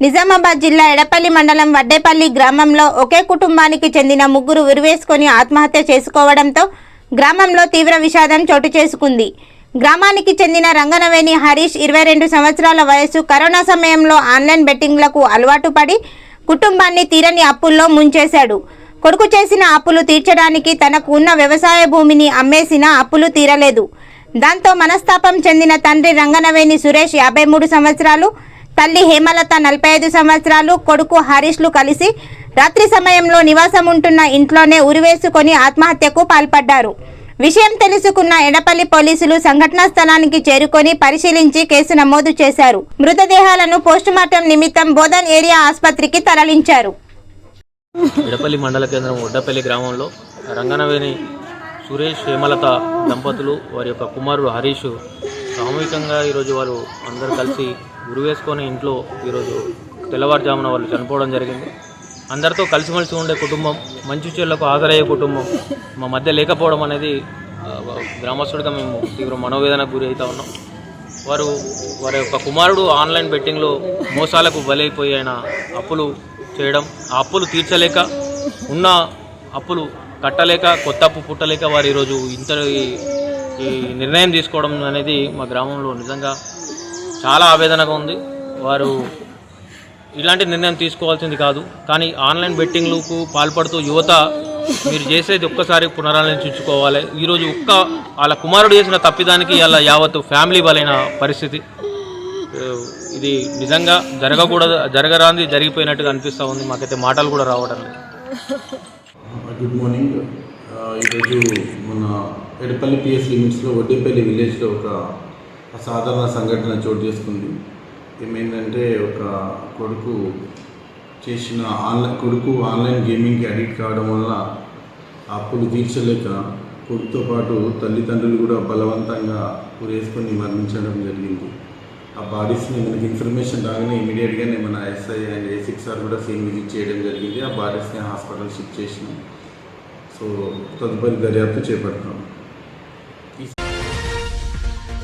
నిజామాబాద్ జిల్లా ఎడపల్లి మండలం వడ్డేపల్లి గ్రామంలో ఒకే కుటుంబానికి చెందిన ముగ్గురు ఉరివేసుకొని ఆత్మహత్య చేసుకోవడంతో గ్రామంలో తీవ్ర విషాదం చోటు చేసుకుంది. గ్రామానికి చెందిన రంగనవేణి హరీష్ ఇరవై రెండు సంవత్సరాల వయసు కరోనా సమయంలో ఆన్లైన్ బెట్టింగ్లకు అలవాటు పడి కుటుంబాన్ని తీరని అప్పుల్లో ముంచేశాడు. కొడుకు చేసిన అప్పులు తీర్చడానికి తనకు ఉన్న వ్యవసాయ భూమిని అమ్మేసినా అప్పులు తీరలేదు. దాంతో మనస్తాపం చెందిన తండ్రి రంగనవేణి సురేష్ యాభై మూడు సంవత్సరాలు తల్లి హేమలత నలభై ఐదు సంవత్సరాలు కొడుకు హరీష్లు కలిసి రాత్రి సమయంలో నివాసం ఉంటున్న ఇంట్లోనే ఉరివేసుకొని ఆత్మహత్యకు పాల్పడ్డారు. విషయం తెలుసుకున్న ఎడపల్లి పోలీసులు సంఘటనా స్థలానికి చేరుకొని పరిశీలించి కేసు నమోదు చేశారు. మృతదేహాలను పోస్టుమార్టం నిమిత్తం బోధన్ ఏరియా ఆసుపత్రికి తరలించారు. ఎడపల్లి మండల కేంద్రం ఒడ్డపల్లి గ్రామంలో రంగనవేణి సురేష్ హేమలత దంపతులు వారి యొక్క కుమారుడు హరీష్ సామూహికంగా ఈరోజు వారు అందరూ కలిసి గురువేసుకొని ఇంట్లో ఈరోజు తెల్లవారుజామున వాళ్ళు చనిపోవడం జరిగింది. అందరితో కలిసిమెలిసి ఉండే కుటుంబం మంచి చెల్లకు హాజరయ్యే కుటుంబం మా మధ్య లేకపోవడం అనేది గ్రామస్తుడిగా మేము తీవ్ర మనోవేదనకు గురి అవుతా ఉన్నాం. వారు వారి యొక్క కుమారుడు ఆన్లైన్ బెట్టింగ్లో మోసాలకు బలైపోయి ఆయన అప్పులు చేయడం ఆ అప్పులు తీర్చలేక ఉన్న అప్పులు కట్టలేక కొత్త అప్పు పుట్టలేక వారు ఈరోజు ఇంత ఈ- నిర్ణయం తీసుకోవడం అనేది మా గ్రామంలో నిజంగా చాలా ఆవేదనగా ఉంది. వారు ఇలాంటి నిర్ణయం తీసుకోవాల్సింది కాదు. కానీ ఆన్లైన్ బెట్టింగ్లకు పాల్పడుతూ యువత మీరు చేసేది ఒక్కసారి పునరాలోచించుకోవాలి. ఈరోజు ఒక్క వాళ్ళ కుమారుడు చేసిన తప్పిదానికి ఇలా యావత్తు ఫ్యామిలీ బలైన పరిస్థితి. ఇది నిజంగా జరగకూడదు జరగరాంది జరిగిపోయినట్టుగా అనిపిస్తూ ఉంది. మాకైతే మాటలు కూడా రావడం లేదు. Good morning. ఈరోజు మన ఎడపల్లి పిఎస్ లిమిట్స్లో వడ్డేపల్లి విలేజ్లో ఒక సాధారణ సంఘటన చోటు చేసుకుంది. ఏమైందంటే ఒక కొడుకు చేసిన ఆన్లైన్ కొడుకు ఆన్లైన్ గేమింగ్కి అడిక్ట్ కావడం వల్ల అప్పులు తీర్చలేక కొడుకుతో పాటు తల్లిదండ్రులు కూడా బలవంతంగా ఉరేసుకొని మరణించడం జరిగింది. ఆ బాడీస్ని మనకి ఇన్ఫర్మేషన్ రాగానే ఇమీడియట్గానే మన SI and A six R కూడా సీన్ విజిట్ చేయడం జరిగింది. ఆ బాడీస్ని హాస్పిటల్ షిఫ్ట్ చేసినాం. సో తదుపరి దర్యాప్తు చేపడతాం.